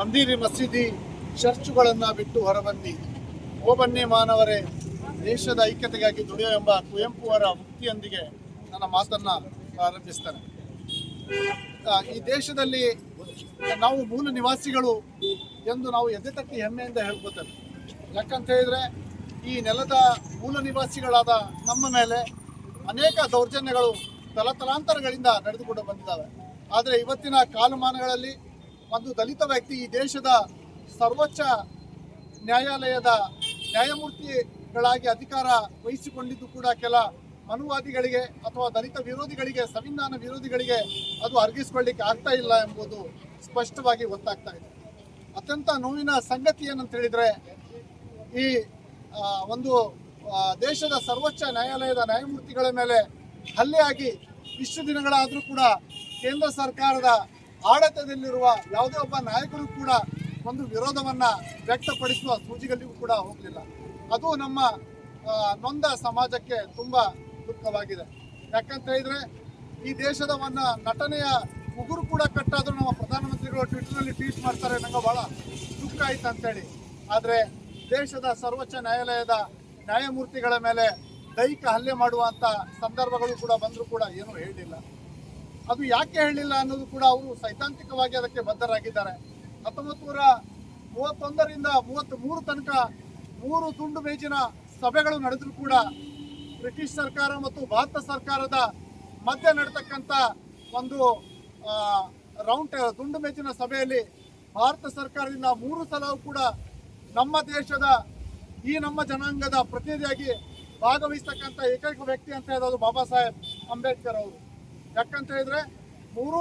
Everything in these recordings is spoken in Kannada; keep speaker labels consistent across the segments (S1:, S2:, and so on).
S1: ಮಂದಿರಿ ಮಸೀದಿ ಚರ್ಚುಗಳನ್ನು ಬಿಟ್ಟು ಹೊರಬನ್ನಿ. ಓ ಬನ್ನಿ ಮಾನವರೇ, ದೇಶದ ಐಕ್ಯತೆಗಾಗಿ ದುಡಿಯೋ ಎಂಬ ಕುವೆಂಪು ಅವರ ಮುಕ್ತಿಯೊಂದಿಗೆ ನನ್ನ ಮಾತನ್ನ ಪ್ರಾರಂಭಿಸ್ತಾರೆ ಈ ದೇಶದಲ್ಲಿ ನಾವು ಮೂಲ ನಿವಾಸಿಗಳು ಎಂದು ನಾವು ಎದೆ ತಟ್ಟಿ ಹೆಮ್ಮೆಯಿಂದ ಹೇಳ್ಕೊತೇವೆ ಯಾಕಂತ ಹೇಳಿದ್ರೆ, ಈ ನೆಲದ ಮೂಲ ನಿವಾಸಿಗಳಾದ ನಮ್ಮ ಮೇಲೆ ಅನೇಕ ದೌರ್ಜನ್ಯಗಳು ತಲತಲಾಂತರಗಳಿಂದ ನಡೆದುಕೊಂಡು ಬಂದಿದ್ದಾವೆ. ಆದರೆ ಇವತ್ತಿನ ಕಾಲಮಾನಗಳಲ್ಲಿ ಒಂದು ದಲಿತ ವ್ಯಕ್ತಿ ಈ ದೇಶದ ಸರ್ವೋಚ್ಚ ನ್ಯಾಯಾಲಯದ ನ್ಯಾಯಮೂರ್ತಿಗಳಾಗಿ ಅಧಿಕಾರ ವಹಿಸಿಕೊಂಡಿದ್ದು ಕೂಡ ಕೆಲ ಮನುವಾದಿಗಳಿಗೆ ಅಥವಾ ದಲಿತ ವಿರೋಧಿಗಳಿಗೆ, ಸಂವಿಧಾನ ವಿರೋಧಿಗಳಿಗೆ ಅದು ಅರ್ಗಿಸ್ಕೊಳ್ಳಿಕ್ಕೆ ಆಗ್ತಾ ಇಲ್ಲ ಎಂಬುದು ಸ್ಪಷ್ಟವಾಗಿ ಗೊತ್ತಾಗ್ತಾ ಇದೆ. ಅತ್ಯಂತ ನೋವಿನ ಸಂಗತಿ ಏನಂತ ಹೇಳಿದ್ರೆ, ಈ ಒಂದು ದೇಶದ ಸರ್ವೋಚ್ಚ ನ್ಯಾಯಾಲಯದ ನ್ಯಾಯಮೂರ್ತಿಗಳ ಮೇಲೆ ಹಲ್ಲೆಯಾಗಿ ಇಷ್ಟು ದಿನಗಳಾದರೂ ಕೂಡ ಕೇಂದ್ರ ಸರ್ಕಾರದ ಆಡಳಿತದಲ್ಲಿರುವ ಯಾವುದೇ ಒಬ್ಬ ನಾಯಕರು ಕೂಡ ಒಂದು ವಿರೋಧವನ್ನ ವ್ಯಕ್ತಪಡಿಸುವ ಸೂಚಿಗಳಿಗೂ ಕೂಡ ಹೋಗಲಿಲ್ಲ. ಅದು ನಮ್ಮ ನೊಂದ ಸಮಾಜಕ್ಕೆ ತುಂಬ ದುಃಖವಾಗಿದೆ. ಯಾಕಂತ ಹೇಳಿದ್ರೆ, ಈ ದೇಶದ ಒಂದು ನಟನೆಯ ಉಗುರು ಕೂಡ ಕಟ್ಟಾದರೂ ನಮ್ಮ ಪ್ರಧಾನಮಂತ್ರಿಗಳು ಟ್ವಿಟರ್ನಲ್ಲಿ ಟ್ವೀಟ್ ಮಾಡ್ತಾರೆ, ನಂಗೆ ಬಹಳ ದುಃಖ ಆಯ್ತು ಅಂತೇಳಿ. ಆದರೆ ದೇಶದ ಸರ್ವೋಚ್ಚ ನ್ಯಾಯಾಲಯದ ನ್ಯಾಯಮೂರ್ತಿಗಳ ಮೇಲೆ ದೈಹಿಕ ಹಲ್ಲೆ ಮಾಡುವಂತ ಸಂದರ್ಭಗಳು ಕೂಡ ಬಂದರೂ ಕೂಡ ಏನೂ ಹೇಳಿಲ್ಲ. ಅದು ಯಾಕೆ ಹೇಳಿಲ್ಲ ಅನ್ನೋದು ಕೂಡ ಅವರು ಸೈದ್ಧಾಂತಿಕವಾಗಿ ಅದಕ್ಕೆ ಬದ್ಧರಾಗಿದ್ದಾರೆ. ಹತ್ತೊಂಬತ್ತು ನೂರ ಮೂವತ್ತೊಂದರಿಂದ ಮೂವತ್ತ್ ಮೂರು ತನಕ ಮೂರು ತುಂಡು ಮೇಜಿನ ಸಭೆಗಳು ನಡೆದರೂ ಕೂಡ ಬ್ರಿಟಿಷ್ ಸರ್ಕಾರ ಮತ್ತು ಭಾರತ ಸರ್ಕಾರದ ಮಧ್ಯೆ ನಡೆತಕ್ಕಂಥ ಒಂದು ರೌಂಡ್ ದುಂಡು ಮೇಜಿನ ಸಭೆಯಲ್ಲಿ ಭಾರತ ಸರ್ಕಾರದಿಂದ ಮೂರು ಸಲವೂ ಕೂಡ ನಮ್ಮ ದೇಶದ ಈ ನಮ್ಮ ಜನಾಂಗದ ಪ್ರತಿನಿಧಿಯಾಗಿ ಭಾಗವಹಿಸ್ತಕ್ಕಂಥ ಏಕೈಕ ವ್ಯಕ್ತಿ ಅಂತ ಹೇಳೋದು ಬಾಬಾ ಸಾಹೇಬ್ ಅಂಬೇಡ್ಕರ್ ಅವರು. ಯಾಕಂತ ಹೇಳಿದ್ರೆ ಮೂರು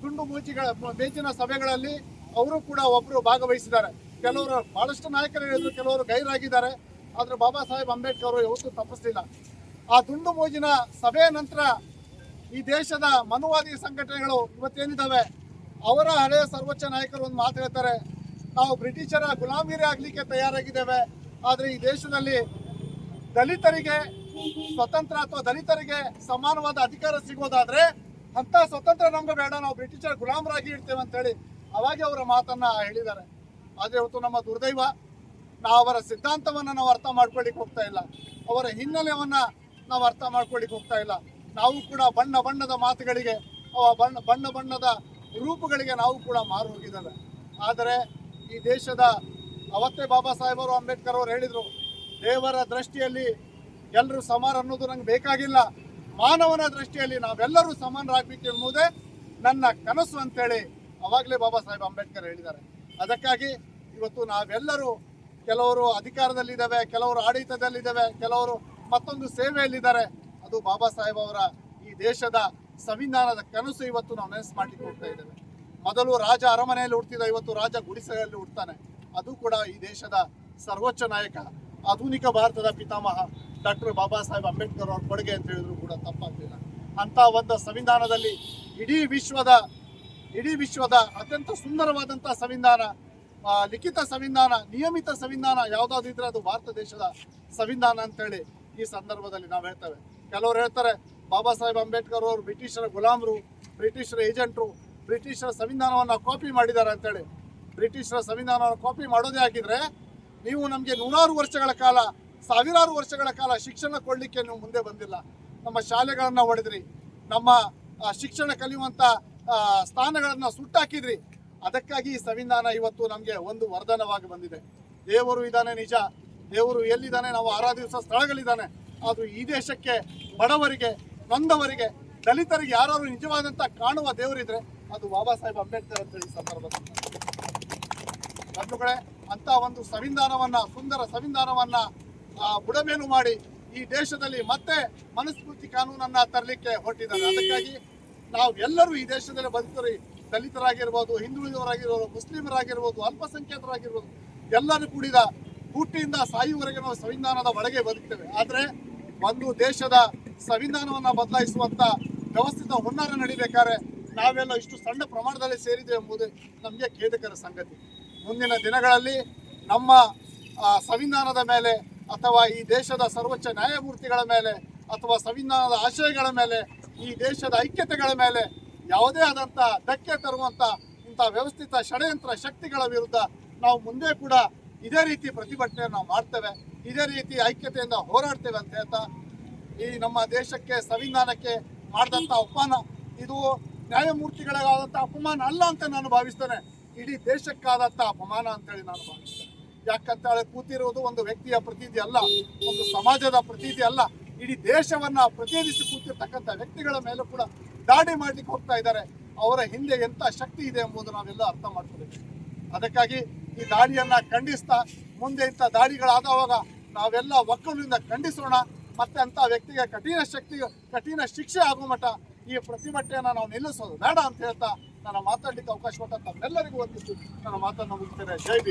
S1: ತುಂಡು ಮೂಚಿಗಳ ಮೇಜಿನ ಸಭೆಗಳಲ್ಲಿ ಅವರು ಕೂಡ ಒಬ್ಬರು ಭಾಗವಹಿಸಿದ್ದಾರೆ. ಕೆಲವರು ಬಹಳಷ್ಟು ನಾಯಕರು ಹೇಳಿದ್ರು, ಕೆಲವರು ಗೈರಾಗಿದ್ದಾರೆ. ಆದರೆ ಬಾಬಾ ಸಾಹೇಬ್ ಅಂಬೇಡ್ಕರ್ ಅವರು ಯಾವತ್ತೂ ತಪ್ಪಿಸಲಿಲ್ಲ. ಆ ದುಂಡು ಮೋಜಿನ ಸಭೆಯ ನಂತರ ಈ ದೇಶದ ಮನುವಾದಿ ಸಂಘಟನೆಗಳು ಇವತ್ತೇನಿದ್ದಾವೆ ಅವರ ಹಳೆಯ ಸರ್ವೋಚ್ಚ ನಾಯಕರು ಒಂದು ಮಾತು ಹೇಳ್ತಾರೆ, ನಾವು ಬ್ರಿಟಿಷರ ಗುಲಾಮಿರಿ ಆಗಲಿಕ್ಕೆ ತಯಾರಾಗಿದ್ದೇವೆ. ಆದರೆ ಈ ದೇಶದಲ್ಲಿ ದಲಿತರಿಗೆ ಸ್ವತಂತ್ರ ಅಥವಾ ದಲಿತರಿಗೆ ಸಮಾನವಾದ ಅಧಿಕಾರ ಸಿಗೋದಾದ್ರೆ ಅಂತ ಸ್ವತಂತ್ರ ನಮ್ಗೆ ಬೇಡ. ನಾವು ಬ್ರಿಟಿಷರ ಗುಲಾಮರಾಗಿ ಇಡ್ತೇವೆ ಅಂತ ಹೇಳಿ ಅವಾಗೆ ಅವರ ಮಾತನ್ನ ಹೇಳಿದ್ದಾರೆ. ಆದ್ರೆ ಇವತ್ತು ನಮ್ಮ ದುರ್ದೈವ, ನಾವು ಅವರ ಸಿದ್ಧಾಂತವನ್ನ ನಾವು ಅರ್ಥ ಮಾಡ್ಕೊಳ್ಳಿಕ್ ಹೋಗ್ತಾ ಇಲ್ಲ. ಅವರ ಹಿನ್ನೆಲೆಯನ್ನ ನಾವು ಅರ್ಥ ಮಾಡ್ಕೊಳ್ಳಿಕ್ ಹೋಗ್ತಾ ಇಲ್ಲ. ನಾವು ಕೂಡ ಬಣ್ಣ ಬಣ್ಣದ ಮಾತುಗಳಿಗೆ ಬಣ್ಣ ಬಣ್ಣ ಬಣ್ಣದ ರೂಪುಗಳಿಗೆ ನಾವು ಕೂಡ ಮಾರು ಹೋಗಿದ್ದೇವೆ. ಆದರೆ ಈ ದೇಶದ ಅವತ್ತೇ ಬಾಬಾ ಸಾಹೇಬರು ಅಂಬೇಡ್ಕರ್ ಅವರು ಹೇಳಿದರು, ದೇವರ ದೃಷ್ಟಿಯಲ್ಲಿ ಎಲ್ಲರೂ ಸಮಾನ ಅನ್ನೋದು ನಂಗೆ ಬೇಕಾಗಿಲ್ಲ. ಮಾನವನ ದೃಷ್ಟಿಯಲ್ಲಿ ನಾವೆಲ್ಲರೂ ಸಮಾನರಾಗಬೇಕು ಎನ್ನುವುದೇ ನನ್ನ ಕನಸು ಅಂತೇಳಿ ಅವಾಗಲೇ ಬಾಬಾ ಸಾಹೇಬ್ ಅಂಬೇಡ್ಕರ್ ಹೇಳಿದ್ದಾರೆ. ಅದಕ್ಕಾಗಿ ಇವತ್ತು ನಾವೆಲ್ಲರೂ ಕೆಲವರು ಅಧಿಕಾರದಲ್ಲಿದ್ದಾವೆ, ಕೆಲವರು ಆಡಳಿತದಲ್ಲಿದ್ದಾವೆ, ಕೆಲವರು ಮತ್ತೊಂದು ಸೇವೆಯಲ್ಲಿದ್ದಾರೆ. ಅದು ಬಾಬಾ ಸಾಹೇಬ್ ಅವರ ಈ ದೇಶದ ಸಂವಿಧಾನದ ಕನಸು ಇವತ್ತು ನಾವು ನೆನೆಸು ಮಾಡಲಿಕ್ಕೆ ಹೋಗ್ತಾ ಇದ್ದೇವೆ. ಮೊದಲು ರಾಜ ಅರಮನೆಯಲ್ಲಿ ಹುಡ್ತಿದ್ದ ಇವತ್ತು ರಾಜ ಗುಡಿಸಲಲ್ಲಿ ಹುಡ್ತಾನೆ ಅದು ಕೂಡ ಈ ದೇಶದ ಸರ್ವೋಚ್ಚ ನಾಯಕ. ಆಧುನಿಕ ಭಾರತದ ಪಿತಾಮಹ ಡಾಕ್ಟರ್ ಬಾಬಾ ಸಾಹೇಬ್ ಅಂಬೇಡ್ಕರ್ ಅವ್ರ ಕೊಡುಗೆ ಅಂತ ಹೇಳಿದ್ರು ಕೂಡ ತಪ್ಪಾಗ್ಲಿಲ್ಲ. ಅಂತ ಒಂದು ಸಂವಿಧಾನದಲ್ಲಿ ಇಡೀ ವಿಶ್ವದ ಇಡೀ ವಿಶ್ವದ ಅತ್ಯಂತ ಸುಂದರವಾದಂಥ ಸಂವಿಧಾನ ಲಿಖಿತ ಸಂವಿಧಾನ, ನಿಯಮಿತ ಸಂವಿಧಾನ ಯಾವುದಾದ್ರು ಇದ್ರೆ ಅದು ಭಾರತ ದೇಶದ ಸಂವಿಧಾನ ಅಂತೇಳಿ ಈ ಸಂದರ್ಭದಲ್ಲಿ ನಾವು ಹೇಳ್ತೇವೆ. ಕೆಲವರು ಹೇಳ್ತಾರೆ, ಬಾಬಾ ಸಾಹೇಬ್ ಅಂಬೇಡ್ಕರ್ ಅವರು ಬ್ರಿಟಿಷರ ಗುಲಾಮರು, ಬ್ರಿಟಿಷರ ಏಜೆಂಟ್ರು, ಬ್ರಿಟಿಷರ ಸಂವಿಧಾನವನ್ನು ಕಾಪಿ ಮಾಡಿದ್ದಾರೆ ಅಂತೇಳಿ. ಬ್ರಿಟಿಷರ ಸಂವಿಧಾನವನ್ನು ಕಾಪಿ ಮಾಡೋದೇ ಆಗಿದ್ರೆ ನೀವು ನಮಗೆ ನೂರಾರು ವರ್ಷಗಳ ಕಾಲ, ಸಾವಿರಾರು ವರ್ಷಗಳ ಕಾಲ ಶಿಕ್ಷಣ ಕೊಡಲಿಕ್ಕೆ ನೀವು ಮುಂದೆ ಬಂದಿಲ್ಲ. ನಮ್ಮ ಶಾಲೆಗಳನ್ನು ಹೊಡೆದ್ರಿ ನಮ್ಮ ಶಿಕ್ಷಣ ಕಲಿಯುವಂಥ ಸ್ಥಾನಗಳನ್ನು ಸುಟ್ಟಾಕಿದ್ರಿ. ಅದಕ್ಕಾಗಿ ಈ ಸಂವಿಧಾನ ಇವತ್ತು ನಮಗೆ ಒಂದು ವರದಾನವಾಗಿ ಬಂದಿದೆ. ದೇವರು ಇದ್ದಾನೆ ನಿಜ, ದೇವರು ಎಲ್ಲಿದ್ದಾನೆ ನಾವು ಆರಾಧಿಸುವ ಸ್ಥಳಗಳಿದ್ದಾನೆ, ಆದರೂ ಈ ದೇಶಕ್ಕೆ ಬಡವರಿಗೆ, ನೊಂದವರಿಗೆ, ದಲಿತರಿಗೆ ಯಾರಾದರೂ ನಿಜವಾದಂಥ ಕಾಣುವ ದೇವರಿದ್ರೆ ಅದು ಬಾಬಾ ಸಾಹೇಬ್ ಅಂಬೇಡ್ಕರ್ ಅಂತ ಹೇಳಿ ಸಂದರ್ಭದಲ್ಲಿ ಬಂಧುಗಳೇ ಅಂತ ಒಂದು ಸಂವಿಧಾನವನ್ನ, ಸುಂದರ ಸಂವಿಧಾನವನ್ನ ಬುಡಮೇನು ಮಾಡಿ ಈ ದೇಶದಲ್ಲಿ ಮತ್ತೆ ಮನಸ್ಫೂರ್ತಿ ಕಾನೂನನ್ನ ತರಲಿಕ್ಕೆ ಹೊರಟಿದ್ದಾರೆ. ಅದಕ್ಕಾಗಿ ನಾವು ಎಲ್ಲರೂ ಈ ದೇಶದಲ್ಲಿ ಬದುಕರಿ ದಲಿತರಾಗಿರ್ಬೋದು, ಹಿಂದುಳಿದವರಾಗಿರ್ಬೋದು, ಮುಸ್ಲಿಮರಾಗಿರ್ಬೋದು, ಅಲ್ಪಸಂಖ್ಯಾತರಾಗಿರ್ಬೋದು, ಎಲ್ಲರೂ ಕೂಡಿದ ಹುಟ್ಟಿಯಿಂದ ಸಾಯುವವರೆಗೆ ನಾವು ಸಂವಿಧಾನದ ಒಳಗೆ ಬದುಕ್ತೇವೆ. ಆದರೆ ಒಂದು ದೇಶದ ಸಂವಿಧಾನವನ್ನ ಬದಲಾಯಿಸುವಂತ ವ್ಯವಸ್ಥಿತ ಹುನ್ನಾರ ನಡಿಬೇಕಾದ್ರೆ ನಾವೆಲ್ಲ ಇಷ್ಟು ಸಣ್ಣ ಪ್ರಮಾಣದಲ್ಲಿ ಸೇರಿದ್ದೇವೆ ಎಂಬುದು ನಮಗೆ ಖೇದಕರ ಸಂಗತಿ. ಮುಂದಿನ ದಿನಗಳಲ್ಲಿ ನಮ್ಮ ಸಂವಿಧಾನದ ಮೇಲೆ ಅಥವಾ ಈ ದೇಶದ ಸರ್ವೋಚ್ಚ ನ್ಯಾಯಮೂರ್ತಿಗಳ ಮೇಲೆ ಅಥವಾ ಸಂವಿಧಾನದ ಆಶಯಗಳ ಮೇಲೆ, ಈ ದೇಶದ ಐಕ್ಯತೆಗಳ ಮೇಲೆ ಯಾವುದೇ ಆದಂಥ ಧಕ್ಕೆ ತರುವಂಥ ಇಂಥ ವ್ಯವಸ್ಥಿತ ಷಡ್ಯಂತ್ರ ಶಕ್ತಿಗಳ ವಿರುದ್ಧ ನಾವು ಮುಂದೆ ಕೂಡ ಇದೇ ರೀತಿ ಪ್ರತಿಭಟನೆ ನಾವು ಮಾಡ್ತೇವೆ, ಇದೇ ರೀತಿ ಐಕ್ಯತೆಯಿಂದ ಹೋರಾಡ್ತೇವೆ ಅಂತ ಹೇಳ್ತಾ ಈ ನಮ್ಮ ದೇಶಕ್ಕೆ, ಸಂವಿಧಾನಕ್ಕೆ ಮಾಡಿದಂಥ ಅಪಮಾನ, ಇದು ನ್ಯಾಯಮೂರ್ತಿಗಳಿಗಾದಂಥ ಅಪಮಾನ ಅಲ್ಲ ಅಂತ ನಾನು ಭಾವಿಸ್ತೇನೆ. ಇಡೀ ದೇಶಕ್ಕಾದಂಥ ಅಪಮಾನ ಅಂತೇಳಿ ನಾನು ಭಾವಿಸ್ತೇನೆ. ಯಾಕಂತ ಹೇಳಿ ಕೂತಿರುವುದು ಒಂದು ವ್ಯಕ್ತಿಯ ಪ್ರತಿನಿಧಿ ಅಲ್ಲ, ಒಂದು ಸಮಾಜದ ಪ್ರತಿನಿಧಿ ಅಲ್ಲ. ಇಡೀ ದೇಶವನ್ನ ಪ್ರತಿನಿಧಿಸಿ ಕೂತಿರ್ತಕ್ಕಂಥ ವ್ಯಕ್ತಿಗಳ ಮೇಲೂ ಕೂಡ ದಾಳಿ ಮಾಡ್ಲಿಕ್ಕೆ ಹೋಗ್ತಾ ಇದ್ದಾರೆ. ಅವರ ಹಿಂದೆ ಎಂತ ಶಕ್ತಿ ಇದೆ ಎಂಬುದು ನಾವೆಲ್ಲ ಅರ್ಥ ಮಾಡ್ಕೋಬೇಕು ಅದಕ್ಕಾಗಿ ಈ ದಾಳಿಯನ್ನು ಖಂಡಿಸ್ತಾ, ಮುಂದೆ ಇಂಥ ದಾಳಿಗಳಾದವಾಗ ನಾವೆಲ್ಲ ಒಕ್ಕಲಿನಿಂದ ಖಂಡಿಸೋಣ. ಮತ್ತೆ ಅಂತ ವ್ಯಕ್ತಿಗೆ ಕಠಿಣ ಶಕ್ತಿ, ಕಠಿಣ ಶಿಕ್ಷೆ ಆಗುವ ಮಟ್ಟ ಈ ಪ್ರತಿಭಟನೆಯನ್ನ ನಾವು ನಿಲ್ಲಿಸೋದು ಬೇಡ ಅಂತ ಹೇಳ್ತಾ ನಾನು ಮಾತಾಡ್ಲಿಕ್ಕೆ ಅವಕಾಶ ಕೊಟ್ಟ ತಮ್ಮೆಲ್ಲರಿಗೂ ಒಂದಿಷ್ಟು ನಾನು ಮಾತನ್ನು ಮುಗಿಸ್ತೇನೆ. ಜೈ ಬಿ